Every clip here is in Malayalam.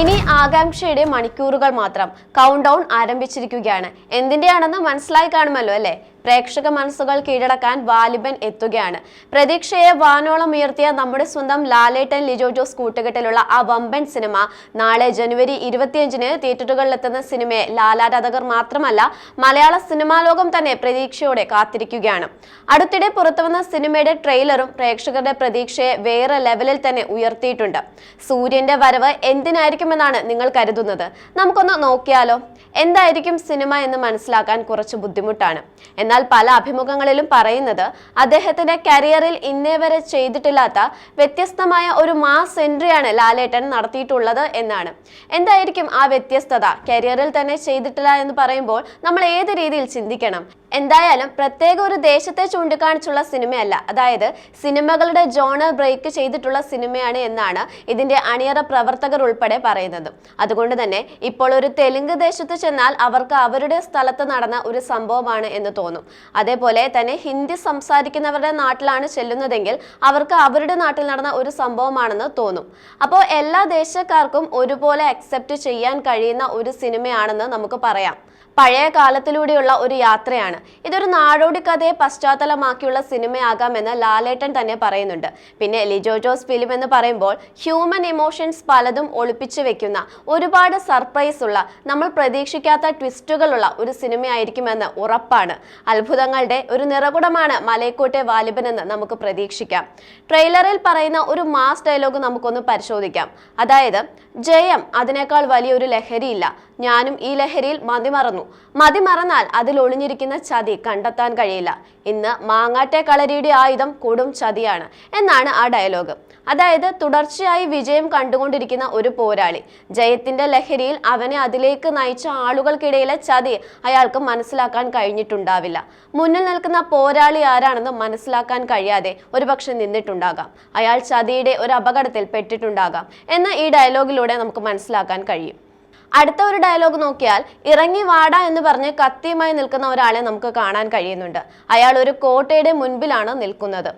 ഇനി ആകാംക്ഷയുടെ മണിക്കൂറുകൾ മാത്രം കൗണ്ട് ഡൗൺ ആരംഭിച്ചിരിക്കുകയാണ്. എന്തിന്റെയാണെന്ന് മനസ്സിലായി കാണുമല്ലോ അല്ലേ? പ്രേക്ഷക മനസ്സുകൾ കീഴടക്കാൻ വാലിബൻ എത്തുകയാണ്. പ്രതീക്ഷയെ വാനോളം ഉയർത്തിയ നമ്മുടെ സ്വന്തം ലാലേട്ടൻ ലിജോ ജോസ് കൂട്ടുകെട്ടിലുള്ള ആ വമ്പൻ സിനിമ നാളെ ജനുവരി ഇരുപത്തിയഞ്ചിന് തിയേറ്ററുകളിലെത്തുന്ന സിനിമയെ ലാലാരാധകർ മാത്രമല്ല മലയാള സിനിമാ ലോകം തന്നെ പ്രതീക്ഷയോടെ കാത്തിരിക്കുകയാണ്. അടുത്തിടെ പുറത്തുവന്ന സിനിമയുടെ ട്രെയിലറും പ്രേക്ഷകരുടെ പ്രതീക്ഷയെ വേറെ ലെവലിൽ തന്നെ ഉയർത്തിയിട്ടുണ്ട്. സൂര്യന്റെ വരവ് എന്തിനായിരിക്കുമെന്നാണ് നിങ്ങൾ കരുതുന്നത്? നമുക്കൊന്ന് നോക്കിയാലോ? എന്തായിരിക്കും സിനിമ എന്ന് മനസ്സിലാക്കാൻ കുറച്ച് ബുദ്ധിമുട്ടാണ്. എന്നാൽ പല അഭിമുഖങ്ങളിലും പറയുന്നത് അദ്ദേഹത്തിന്റെ കരിയറിൽ ഇന്നേ വരെ ചെയ്തിട്ടില്ലാത്ത വ്യത്യസ്തമായ ഒരു മാസ് എൻട്രിയാണ് ലാലേട്ടൻ നടത്തിയിട്ടുള്ളത് എന്നാണ്. എന്തായിരിക്കും ആ വ്യത്യസ്തത? കരിയറിൽ തന്നെ ചെയ്തിട്ടില്ല എന്ന് പറയുമ്പോൾ നമ്മൾ ഏത് രീതിയിൽ ചിന്തിക്കണം? എന്തായാലും പ്രത്യേക ഒരു ദേശത്തെ ചൂണ്ടിക്കാണിച്ചുള്ള സിനിമയല്ല. അതായത് സിനിമകളുടെ ജോണർ ബ്രേക്ക് ചെയ്തിട്ടുള്ള സിനിമയാണ് എന്നാണ് ഇതിന്റെ അണിയറ പ്രവർത്തകർ ഉൾപ്പെടെ പറയുന്നത്. അതുകൊണ്ട് തന്നെ ഇപ്പോൾ ഒരു തെലുങ്ക് ദേശത്ത് ചെന്നാൽ അവർക്ക് അവരുടെ സ്ഥലത്ത് നടന്ന ഒരു സംഭവമാണ് എന്ന് തോന്നും. അതേപോലെ തന്നെ ഹിന്ദി സംസാരിക്കുന്നവരുടെ നാട്ടിലാണ് ചെല്ലുന്നതെങ്കിൽ അവർക്ക് അവരുടെ നാട്ടിൽ നടന്ന ഒരു സംഭവമാണെന്ന് തോന്നും. അപ്പോൾ എല്ലാ ദേശക്കാർക്കും ഒരുപോലെ അക്സെപ്റ്റ് ചെയ്യാൻ കഴിയുന്ന ഒരു സിനിമയാണെന്ന് നമുക്ക് പറയാം. പഴയ കാലത്തിലൂടെയുള്ള ഒരു യാത്രയാണ്. ഇതൊരു നാടോടി കഥയെ പശ്ചാത്തലമാക്കിയുള്ള സിനിമയാകാമെന്ന് ലാലേട്ടൻ തന്നെ പറയുന്നുണ്ട്. പിന്നെ ലിജോ ജോസ് ഫിലിം എന്ന് പറയുമ്പോൾ ഹ്യൂമൻ ഇമോഷൻസ് പലതും ഒളിപ്പിച്ചു വെക്കുന്ന ഒരുപാട് സർപ്രൈസ് ഉള്ള നമ്മൾ പ്രതീക്ഷിക്കാത്ത ട്വിസ്റ്റുകളുള്ള ഒരു സിനിമയായിരിക്കുമെന്ന് ഉറപ്പാണ്. അത്ഭുതങ്ങളുടെ ഒരു നിറകുടമാണ് മലയക്കോട്ടെ വാലിബൻ എന്ന് നമുക്ക് പ്രതീക്ഷിക്കാം. ട്രെയിലറിൽ പറയുന്ന ഒരു മാസ് ഡയലോഗ് നമുക്കൊന്ന് പരിശോധിക്കാം. അതായത് ജയം അതിനേക്കാൾ വലിയൊരു ലഹരിയില്ല ഞാനും ഈ ലഹരിയിൽ മതിമറന്നു. മതിമറന്നാൽ അതിൽ ഒളിഞ്ഞിരിക്കുന്ന ചതി കണ്ടെത്താൻ കഴിയില്ല. ഇന്ന് മാങ്ങാട്ടെ കളരിയുടെ ആയുധം കൊടും ചതിയാണ് എന്നാണ് ആ ഡയലോഗ്. അതായത് തുടർച്ചയായി വിജയം കണ്ടുകൊണ്ടിരിക്കുന്ന ഒരു പോരാളി. ജയത്തിന്റെ ലഹരിയിൽ അവനെ അതിലേക്ക് നയിച്ച ആളുകൾക്കിടയിലെ ചതി അയാൾക്ക് മനസ്സിലാക്കാൻ കഴിഞ്ഞിട്ടുണ്ടാവില്ല. മുന്നിൽ നിൽക്കുന്ന പോരാളി ആരാണെന്ന് മനസ്സിലാക്കാൻ കഴിയാതെ ഒരുപക്ഷെ നിന്നിട്ടുണ്ടാകാം. അയാൾ ചതിയുടെ ഒരു അപകടത്തിൽ പെട്ടിട്ടുണ്ടാകാം എന്ന് ഈ ഡയലോഗിലൂടെ നമുക്ക് മനസ്സിലാക്കാൻ കഴിയും. അടുത്ത ഒരു ഡയലോഗ് നോക്കിയാൽ ഇറങ്ങി വാടാ എന്ന് പറഞ്ഞ് കത്തിയുമായി നിൽക്കുന്ന ഒരാളെ നമുക്ക് കാണാൻ കഴിയുന്നുണ്ട്. അയാൾ ഒരു കോട്ടയുടെ മുൻപിലാണ് നിൽക്കുന്നത്.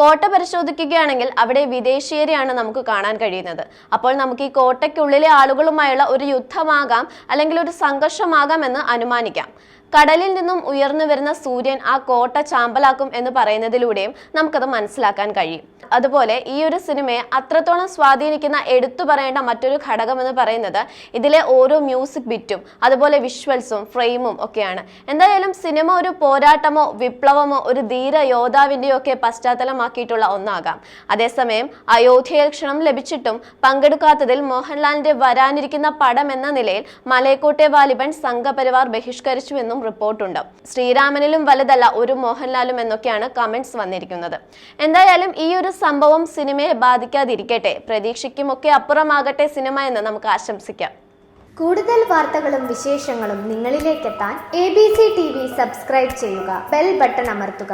കോട്ട പരിശോധിക്കുകയാണെങ്കിൽ അവിടെ വിദേശീയരെയാണ് നമുക്ക് കാണാൻ കഴിയുന്നത്. അപ്പോൾ നമുക്ക് ഈ കോട്ടയ്ക്കുള്ളിലെ ആളുകളുമായുള്ള ഒരു യുദ്ധമാകാം അല്ലെങ്കിൽ ഒരു സംഘർഷമാകാം എന്ന് അനുമാനിക്കാം. കടലിൽ നിന്നും ഉയർന്നു വരുന്ന സൂര്യൻ ആ കോട്ട ചാമ്പലാക്കും എന്ന് പറയുന്നതിലൂടെയും നമുക്കത് മനസ്സിലാക്കാൻ കഴിയും. അതുപോലെ ഈ ഒരു സിനിമയെ അത്രത്തോളം സ്വാധീനിക്കുന്ന എടുത്തു പറയേണ്ട മറ്റൊരു ഘടകം എന്ന് പറയുന്നത് ഇതിലെ ഓരോ മ്യൂസിക് ബിറ്റും അതുപോലെ വിഷ്വൽസും ഫ്രെയിമും ഒക്കെയാണ്. എന്തായാലും സിനിമ ഒരു പോരാട്ടമോ വിപ്ലവമോ ഒരു ധീര യോദ്ധാവിന്റെയോ ഒക്കെ പശ്ചാത്തലമാക്കിയിട്ടുള്ള ഒന്നാകാം. അതേസമയം അയോധ്യയിൽ ക്ഷണം ലഭിച്ചിട്ടും പങ്കെടുക്കാത്തതിൽ മോഹൻലാലിന്റെ വരാനിരിക്കുന്ന പടം എന്ന നിലയിൽ മലയക്കോട്ടെ വാലിബൻ സംഘപരിവാർ ബഹിഷ്കരിച്ചുവെന്നും റിപ്പോർട്ടുണ്ട് ശ്രീരാമനിലും വലുതല്ല ഒരു മോഹൻലാലും എന്നൊക്കെയാണ് കമന്റ്സ് വന്നിരിക്കുന്നത്. എന്തായാലും ഈ ഒരു സംഭവം സിനിമയെ ബാധിക്കാതിരിക്കട്ടെ. പ്രതീക്ഷയ്ക്കുമൊക്കെ അപ്പുറമാകട്ടെ സിനിമ എന്ന് നമുക്ക് ആശംസിക്കാം. കൂടുതൽ വാർത്തകളും വിശേഷങ്ങളും നിങ്ങളിലേക്കെത്താൻ A B C T V subscribe ചെയ്യുക. ബെൽ ബട്ടൺ അമർത്തുക.